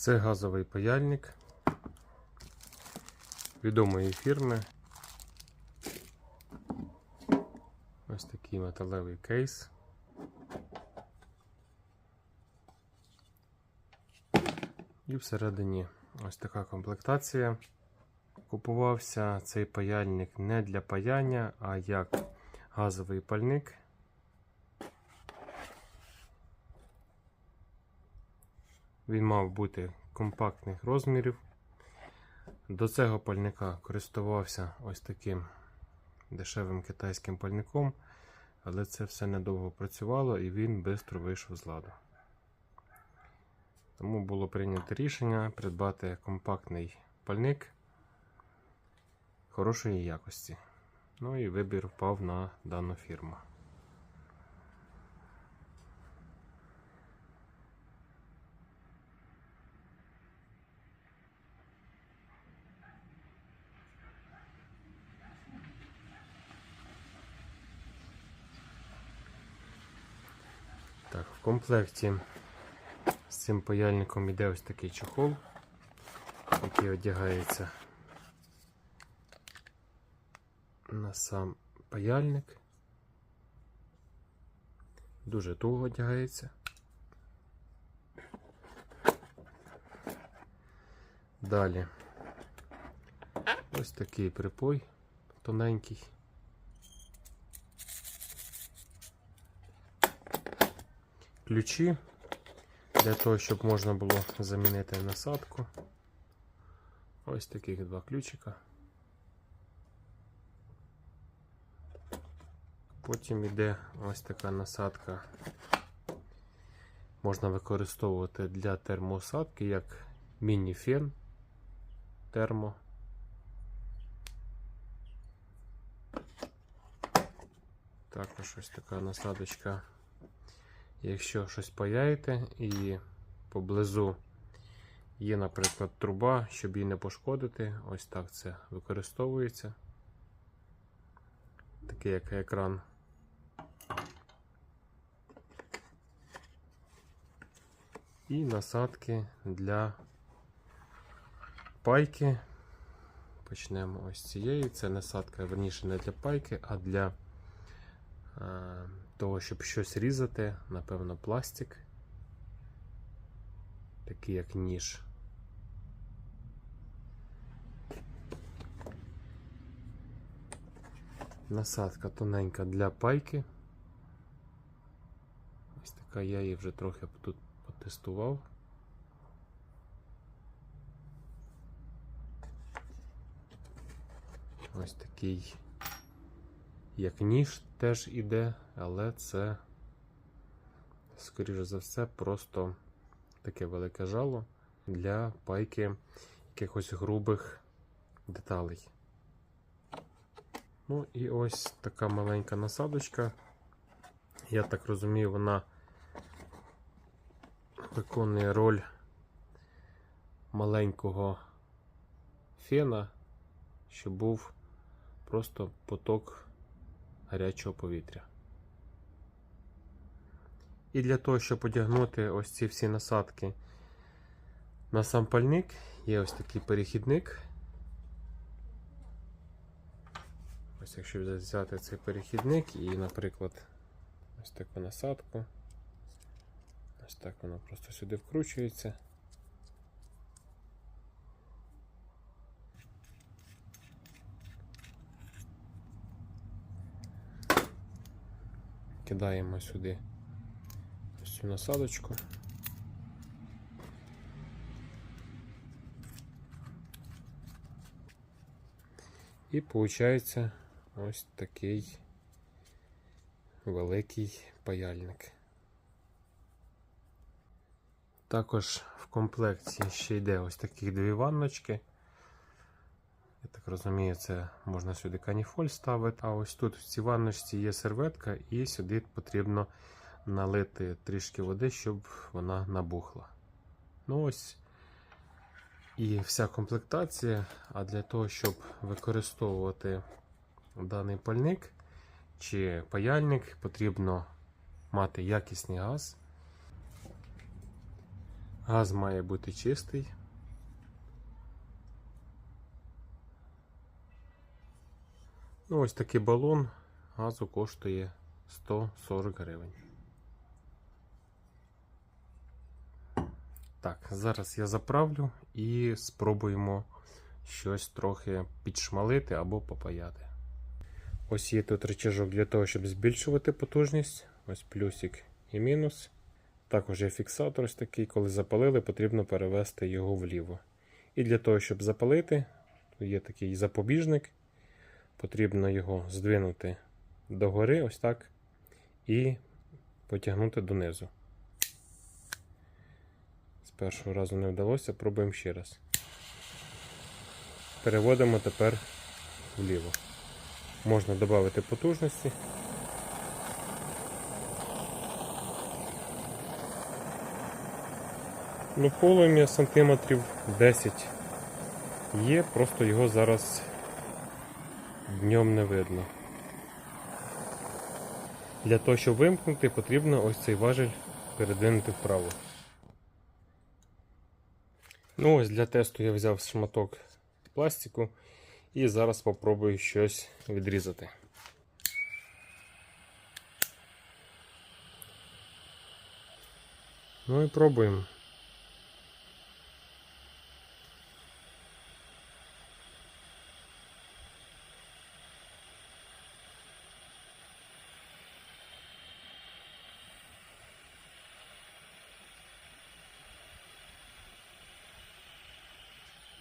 Це газовий паяльник відомої фірми. Ось такий металевий кейс. І всередині ось така комплектація. Купувався цей паяльник не для паяння, а як газовий пальник. Він мав бути компактних розмірів. До цього пальника користувався ось таким дешевим китайським пальником, але це все недовго працювало і він швидко вийшов з ладу. Тому було прийнято рішення придбати компактний пальник хорошої якості. Ну і вибір впав на дану фірму. Так, в комплекті з цим паяльником йде ось такий чохол, який одягається на сам паяльник. Дуже туго одягається. Далі ось такий припой тоненький. Ключі для того, щоб можна було замінити насадку. Ось таких два ключика. Потім йде ось така насадка. Можна використовувати для термоосадки як міні-фен термо. Також ось така насадочка. Якщо щось паяєте і поблизу є, наприклад, труба, щоб її не пошкодити, ось так це використовується. Такий як екран. І насадки для пайки. Почнемо ось цієї. Це насадка, верніше, не для пайки, а для е, того, щоб щось різати, напевно, пластик. Такий як ніж. Насадка тоненька для пайки. Ось така я її вже трохи тут потестував. Ось такий, як ніж теж іде, але це, скоріше за все, просто таке велике жало для пайки якихось грубих деталей. Ну і ось така маленька насадочка. Я так розумію, вона виконує роль маленького фена, щоб був просто поток гарячого повітря. І для того, щоб одягнути ось ці всі насадки на сам пальник, є ось такий перехідник. Ось якщо взяти цей перехідник і, наприклад, ось таку насадку. Ось так воно просто сюди вкручується. Кидаємо сюди ось цю насадочку. І виходить ось такий великий паяльник. Також в комплекті ще йде ось такі дві ванночки. Так розумію, це можна сюди каніфоль ставити. А ось тут в цій ванночці є серветка, і сюди потрібно налити трішки води, щоб вона набухла. Ну ось і вся комплектація. А для того, щоб використовувати даний пальник чи паяльник, потрібно мати якісний газ. Газ має бути чистий. Ну, ось такий балон газу коштує 140 гривень. Так, зараз я заправлю і спробуємо щось трохи підшмалити або попаяти. Ось є тут рычажок для того, щоб збільшувати потужність. Ось плюсик і мінус. Також є фіксатор ось такий, коли запалили, потрібно перевести його вліво. І для того, щоб запалити, є такий запобіжник. Потрібно його здвинути догори, ось так, і потягнути донизу. З першого разу не вдалося, пробуємо ще раз. Переводимо тепер вліво. Можна додати потужності. Ну, полум'я сантиметрів 10 є, просто його зараз днем не видно. Для того, щоб вимкнути, потрібно ось цей важель передвинути вправо. Ну, ось для тесту я взяв шматок пластику і зараз спробую щось відрізати. Ну і пробуємо.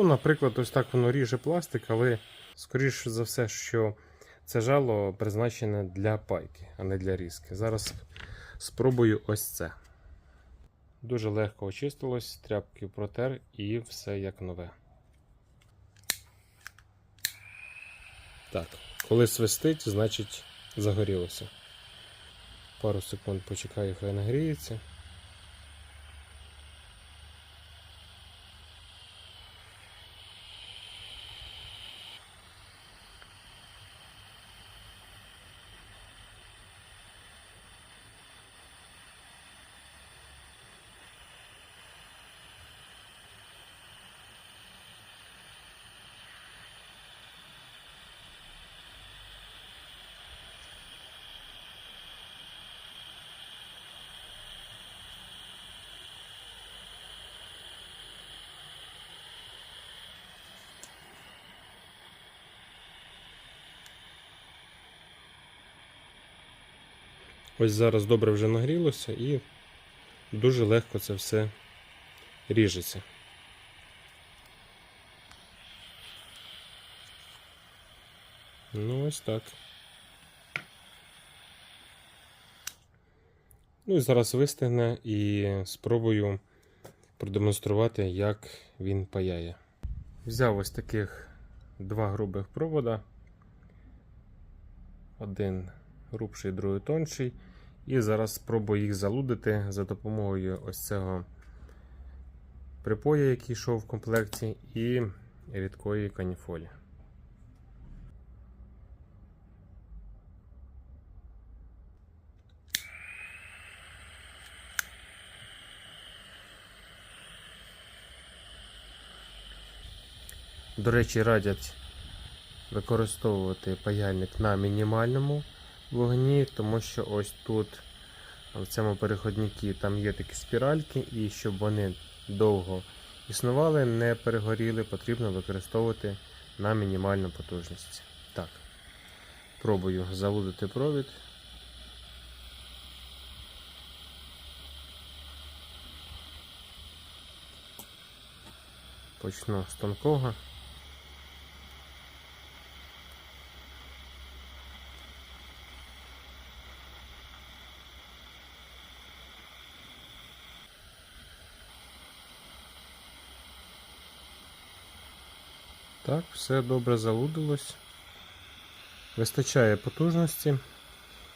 Ну, наприклад, ось так воно ріже пластик, але скоріше за все, що це жало призначене для пайки, а не для різки. Зараз спробую ось це. Дуже легко очистилось, тряпки протер і все як нове. Так, коли свистить, значить загорілося. Пару секунд почекаю, хай нагріється. Ось зараз добре вже нагрілося і дуже легко це все ріжеться. Ну, ось так. Ну і зараз вистигне і спробую продемонструвати, як він паяє. Взяв ось таких два грубих провода. Один грубший, другий тонший. І зараз спробую їх залудити за допомогою ось цього припоя, який йшов в комплекті, і рідкої каніфолі. До речі, радять використовувати паяльник на мінімальному вогні, тому що ось тут в цьому переходнику там є такі спіральки, і щоб вони довго існували, не перегоріли, потрібно використовувати на мінімальну потужність. Так, пробую залудити провід. Почну з тонкого. Так, все добре залудилось. Вистачає потужності.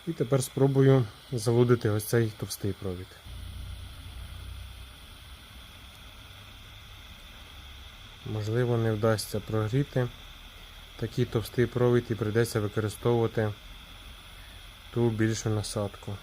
І тепер спробую залудити ось цей товстий провід. Можливо, не вдасться прогріти такий товстий провід і прийдеться використовувати ту більшу насадку.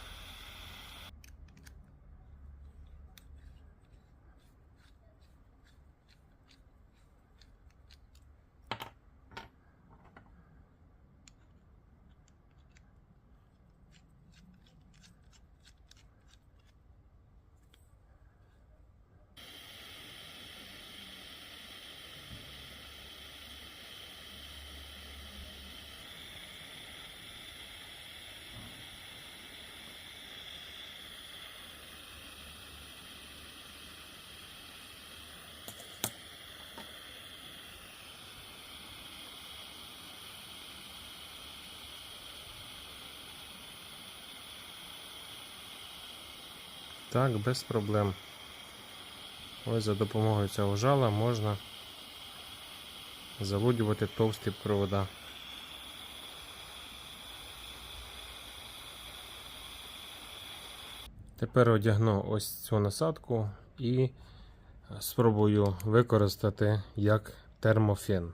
Так, без проблем. Ось за допомогою цього жала можна залудювати товсті провода. Тепер одягну ось цю насадку і спробую використати як термофен.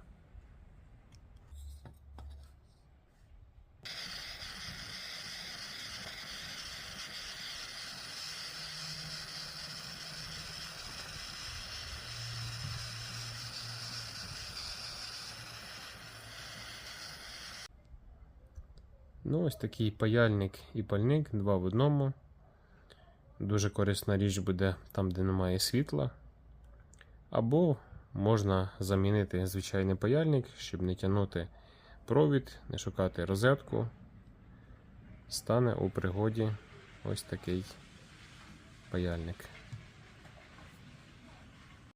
Ось такий паяльник і пальник, два в одному. Дуже корисна річ буде там, де немає світла. Або можна замінити звичайний паяльник, щоб не тягнути провід, не шукати розетку. Стане у пригоді ось такий паяльник.